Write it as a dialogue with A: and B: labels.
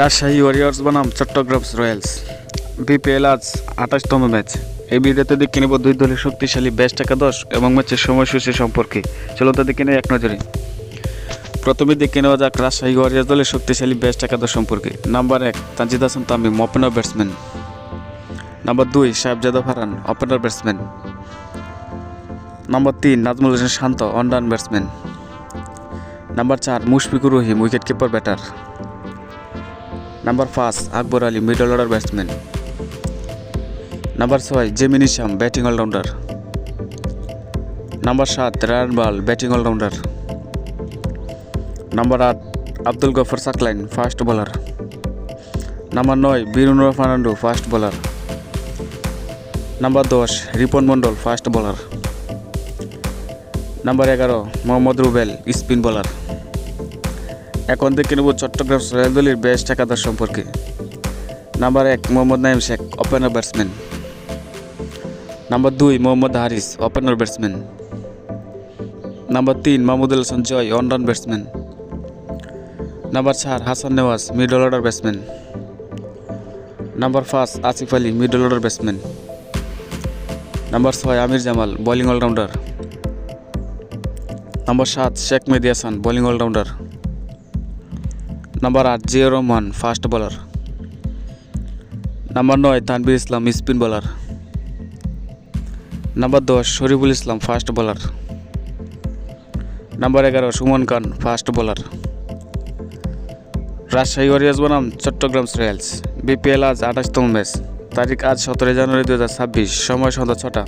A: Rajshahi Warriors বনাম Chattogram Royals BPL আজ আঠাশতম match. এই ভিডিওতে দেখে নেব দুই দলের শক্তিশালী বেস্ট একাদশ এবং ম্যাচের সময়সূচি সম্পর্কে। চলো তো নেই এক নজরে। প্রথমে দেখে নেওয়া যাক রাজশাহী ওয়ারিয়ার্স দলের শক্তিশালী বেস্ট একাদশ সম্পর্কে। নাম্বার এক, Tanjid Hasan Tamim opener batsman number দুই Sahib Sahibzada Farhan opener batsman number তিন, Najmul Hossain Shanto one down batsman number চার, Mushfiqur Rahim wicket keeper batter number পাঁচ Akbar Ali middle order batsman number ছয় Jemin Isam batting allrounder number সাত Ryan Burl batting allrounder number আট Abdul Gafar Saqlain fast bowler number নয় Birundra Fernando fast bowler number দশ Ripon Mondal fast bowler number এগারো Mohammad Rubel spin bowler এখন দেখে নেব Chittagong royal দলের বেস্ট একাদশ সম্পর্কে। নাম্বার এক, Mohammad Naim Sheikh opener batsman number দুই, Mohammad Haris opener batsman number তিন, মাহমুদুল হাসান জয় অনরান ব্যাটসম্যান নাম্বার চার, Hasan Nawaz middle order batsman number পাঁচ, Asif Ali middle order batsman number ছয়, Amir Jamal bowling allrounder number সাত, Sheikh Mehedi Hasan bowling allrounder number আট Zia Rahman fast bowler number নয় Tanvir Islam spin bowler number দশ Shoriful Islam fast bowler number এগারো Sumon Khan fast bowler Rajshahi Warriors বনাম Chattogram Royals BPL আজ আঠাশতম match তারিখ আজ সতেরো জানুয়ারি দু হাজার ছাব্বিশ। সময় সন্ধ্যা ছটা।